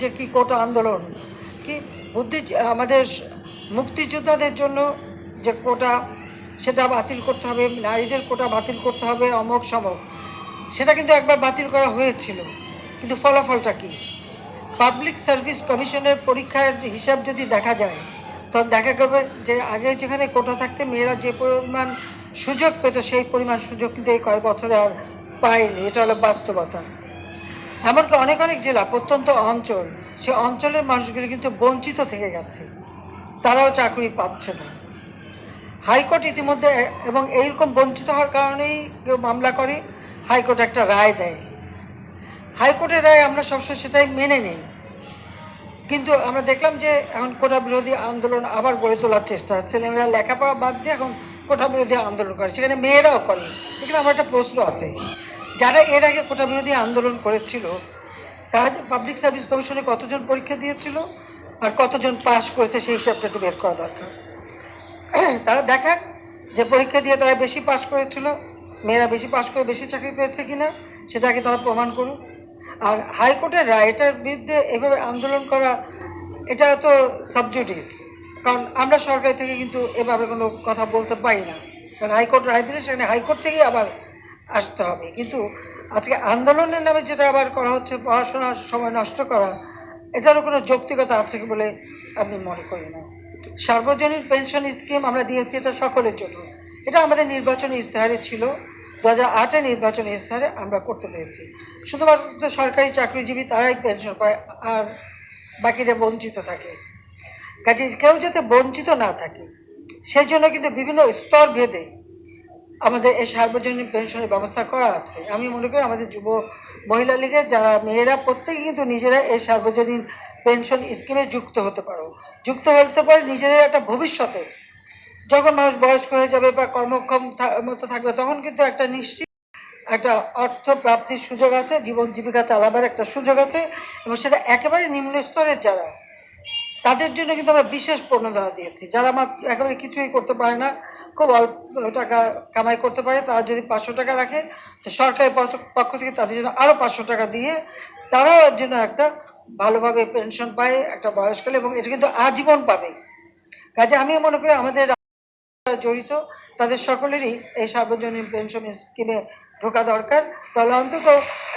যে কি কোটা আন্দোলন। কি বুদ্ধি, আমাদের মুক্তিযোদ্ধাদের জন্য যে কোটা, সেটা বাতিল করতে হবে, নারীদের কোটা বাতিল করতে হবে, অমক সমক। সেটা কিন্তু একবার বাতিল করা হয়েছিল। কিন্তু ফলাফলটা কি? পাবলিক সার্ভিস কমিশনের পরীক্ষার হিসাব যদি দেখা যায় তখন দেখা যাবে যে আগে যেখানে কোটা থাকতে, মেয়েরা যে পরিমাণ সুযোগ পেত, সেই পরিমাণ সুযোগ কিন্তু এই কয়েক বছরে আর পায়নি। এটা হলো বাস্তবতা। এমনকি অনেক অনেক জেলা প্রত্যন্ত অঞ্চল, সে অঞ্চলের মানুষগুলি কিন্তু বঞ্চিত থেকে গেছে। তারাও চাকরি পাচ্ছে না। হাইকোর্ট ইতিমধ্যে এবং এইরকম বঞ্চিত হওয়ার কারণেই কেউ মামলা করে, হাইকোর্ট একটা রায় দেয়। হাইকোর্টের রায় আমরা সবসময় সেটাই মেনে নেই। কিন্তু আমরা দেখলাম যে এখন কোটা বিরোধী আন্দোলন আবার গড়ে তোলার চেষ্টা হচ্ছে। ছেলেমেয়েরা লেখাপড়া বাদ দিয়ে এখন কোটা বিরোধী আন্দোলন করে। সেখানে মেয়েরাও করে। এখানে আমার একটা প্রশ্ন আছে। যারা এর আগে কোটা বিরোধী আন্দোলন করেছিল, তারা পাবলিক সার্ভিস কমিশনে কতজন পরীক্ষা দিয়েছিল আর কতজন পাশ করেছে সেই হিসাবটা একটু বের করা দরকার। তারা দেখাক যে পরীক্ষা দিয়ে তারা বেশি পাশ করেছিল, মেয়েরা বেশি পাশ করে বেশি চাকরি পেয়েছে কি কিনা সেটাকে তারা প্রমাণ করুক। আর হাইকোর্টের রায় এটার বিরুদ্ধে এভাবে আন্দোলন করা, এটা তো সাবজুডিস কারণ আমরা সরকার থেকে কিন্তু এভাবে কোনো কথা বলতে পারি না। কারণ হাইকোর্ট রায় দিলে সেখানে হাইকোর্ট থেকেই আবার আসতে হবে। কিন্তু আজকে আন্দোলনের নামে যেটা আবার করা হচ্ছে, পড়াশোনার সময় নষ্ট করা, এটারও কোনো যৌক্তিকতা আছে কি বলে আমি মনে করি না? সার্বজনীন পেনশন স্কিম আমরা দিয়েছি এটা সকলের জন্য। এটা আমাদের নির্বাচনী ইস্তেহারে ছিল। দু হাজার আটে নির্বাচনী ইস্তেহারে আমরা করতে পেরেছি। শুধুমাত্র সরকারি চাকরিজীবী তারাই পেনশন পায়, আর বাকিরা বঞ্চিত থাকে। কাজে কেউ যাতে বঞ্চিত না থাকে, সেই জন্য কিন্তু বিভিন্ন স্তর ভেদে আমাদের এই সার্বজনীন পেনশনের ব্যবস্থা করা আছে। আমি মনে করি আমাদের যুব মহিলা লীগের যারা মেয়েরা প্রত্যেকে কিন্তু নিজেরা এই সার্বজনীন পেনশন স্কিমে যুক্ত হতে পারো। যুক্ত হতে পারে নিজেদের একটা ভবিষ্যতে। যখন মানুষ বয়স্ক হয়ে যাবে বা কর্মক্ষম মতো থাকবে, তখন কিন্তু একটা নিশ্চিত একটা অর্থ প্রাপ্তির সুযোগ আছে, জীবন জীবিকা চালাবার একটা সুযোগ আছে এবং সেটা একেবারে নিম্ন স্তরের যারা তাদের জন্য কিন্তু আমরা বিশেষ প্রণোদনা দিয়েছি। যারা আমার একেবারে কিছুই করতে পারে না, খুব অল্প টাকা কামাই করতে পারে, তারা যদি পাঁচশো টাকা রাখে, তো সরকারের পক্ষ থেকে তাদের জন্য আরও পাঁচশো টাকা দিয়ে তারাও এর জন্য একটা ভালোভাবে পেনশন পায়, একটা বয়সকালে এবং এটা কিন্তু আজীবন পাবে। কাজে আমি মনে করি আমাদের জড়িত, তাদের সকলেরই এই সার্বজনীন পেনশন স্কিমে ঢোকা দরকার। তাহলে অন্তত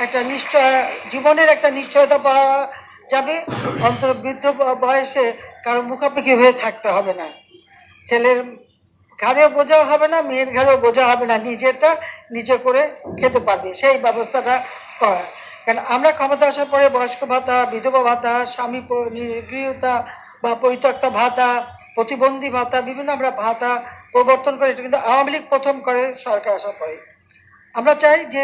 একটা নিশ্চয়, জীবনের একটা নিশ্চয়তা পাওয়া যাবে অন্তত বৃদ্ধ বয়সে কারও মুখাপেক্ষি হয়ে থাকতে হবে না। ছেলের ঘাড়েও বোঝা হবে না, মেয়ের ঘাড়েও বোঝা হবে না, নিজেরটা নিজে করে খেতে পারবে, সেই ব্যবস্থাটা করা। কারণ আমরা ক্ষমতা আসার পরে বয়স্ক ভাতা, বিধবা ভাতা, স্বামী নিগৃহীতা বা পরিত্যক্তা ভাতা, প্রতিবন্ধী ভাতা, বিভিন্ন আমরা ভাতা প্রবর্তন করে, এটা কিন্তু আওয়ামী লীগ প্রথম করে সরকার আসার পরে। আমরা চাই যে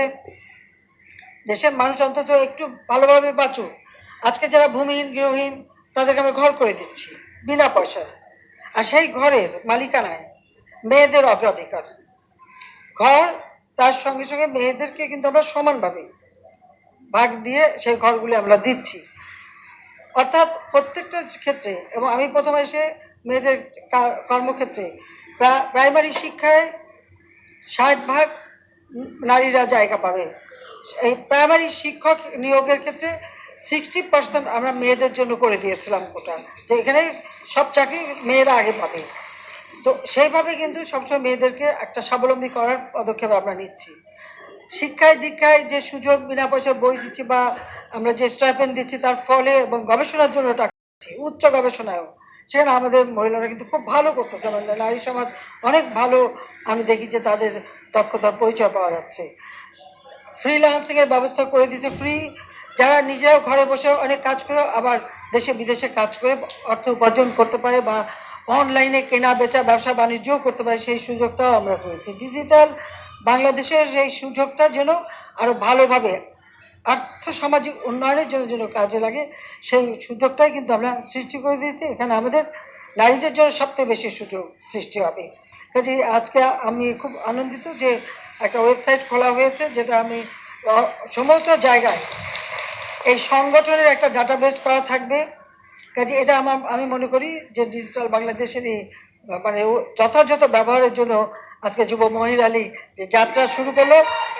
দেশের মানুষ অন্তত একটু ভালোভাবে বাঁচুক। আজকে যারা ভূমিহীন, গৃহহীন, তাদেরকে আমরা ঘর করে দিচ্ছি, বিনা পয়সায়। আর সেই ঘরের মালিকানায় মেয়েদের অগ্রাধিকার। ঘর, তার সঙ্গে সঙ্গে মেয়েদেরকে কিন্তু আমরা সমানভাবে ভাগ দিয়ে সেই ঘরগুলি আমরা দিচ্ছি। অর্থাৎ প্রত্যেকটা ক্ষেত্রে, এবং আমি প্রথমে এসে মেয়েদের কর্মক্ষেত্রে প্রাইমারি শিক্ষায় ষাট ভাগ নারীরা জায়গা পাবে। এই প্রাইমারি শিক্ষক নিয়োগের ক্ষেত্রে সিক্সটি পার্সেন্ট আমরা মেয়েদের জন্য করে দিয়েছিলাম কোটা যে এখানে সব চাকরি মেয়েরা আগে পাবে। তো সেইভাবে কিন্তু সবসময় মেয়েদেরকে একটা স্বাবলম্বী করার পদক্ষেপ আমরা নিচ্ছি। শিক্ষায় দীক্ষায় যে সুযোগ, বিনা পয়সা বই দিচ্ছি বা আমরা যে স্টাইপেন দিচ্ছি তার ফলে এবং গবেষণার জন্য টাকা দিচ্ছি, উচ্চ গবেষণায়ও। সেখানে আমাদের মহিলারা কিন্তু খুব ভালো করতেছে। আমাদের নারী সমাজ অনেক ভালো। আমি দেখি যে তাদের দক্ষতার পরিচয় পাওয়া যাচ্ছে। ফ্রিল্যান্সিংয়ের ব্যবস্থা করে দিয়েছে। ফ্রি যারা নিজেরাও ঘরে বসে অনেক কাজ করে, আবার দেশে বিদেশে কাজ করে, অর্থ উপার্জন করতে পারে বা অনলাইনে কেনা, বেচা, ব্যবসা বাণিজ্যও করতে পারে, সেই সুযোগটাও আমরা করেছি ডিজিটাল বাংলাদেশের সেই সুযোগটা যেন আরও ভালোভাবে আর্থ সামাজিক উন্নয়নের জন্য যেন কাজে লাগে, সেই সুযোগটাই কিন্তু আমরা সৃষ্টি করে দিয়েছি। এখানে আমাদের নারীদের জন্য সবথেকে বেশি সুযোগ সৃষ্টি হবে। কাজে আজকে আমি খুব আনন্দিত যে একটা ওয়েবসাইট খোলা হয়েছে, যেটা আমি সমস্ত জায়গায় এই সংগঠনের একটা ডাটাবেস করা থাকবে। কাজে এটা আমার, আমি মনে করি যে ডিজিটাল বাংলাদেশের এই মানে যথাযথ ব্যবহারের জন্য আজকে যুব মহিলা লীগ যে যাত্রা শুরু করল,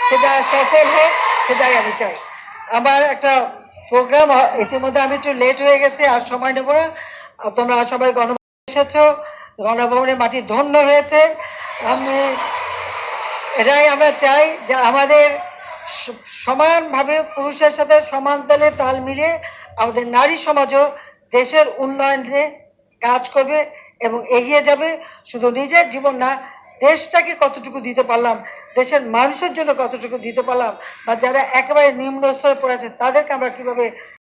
সেটা সফল হোক, সেটাই আমি চাই। আমার একটা প্রোগ্রাম ইতিমধ্যে আমি একটু লেট হয়ে গেছে, আর সময় নেব না। তোমরা সবাই গণভবনে এসেছ, গণভবনের মাটি ধন্য হয়েছে। আমি, এটাই আমরা চাই যে আমাদের সমানভাবে পুরুষের সাথে সমান তালে তাল মিলিয়ে আমাদের নারী সমাজও দেশের উন্নয়নে কাজ করবে এবং এগিয়ে যাবে। শুধু নিজের জীবন না, দেশটাকে কতটুকু দিতে পারলাম, দেশের মানুষের জন্য কতটুকু দিতে পারলাম, বা যারা একেবারে নিম্ন স্তরে পড়েছে তাদেরকে আমরা কীভাবে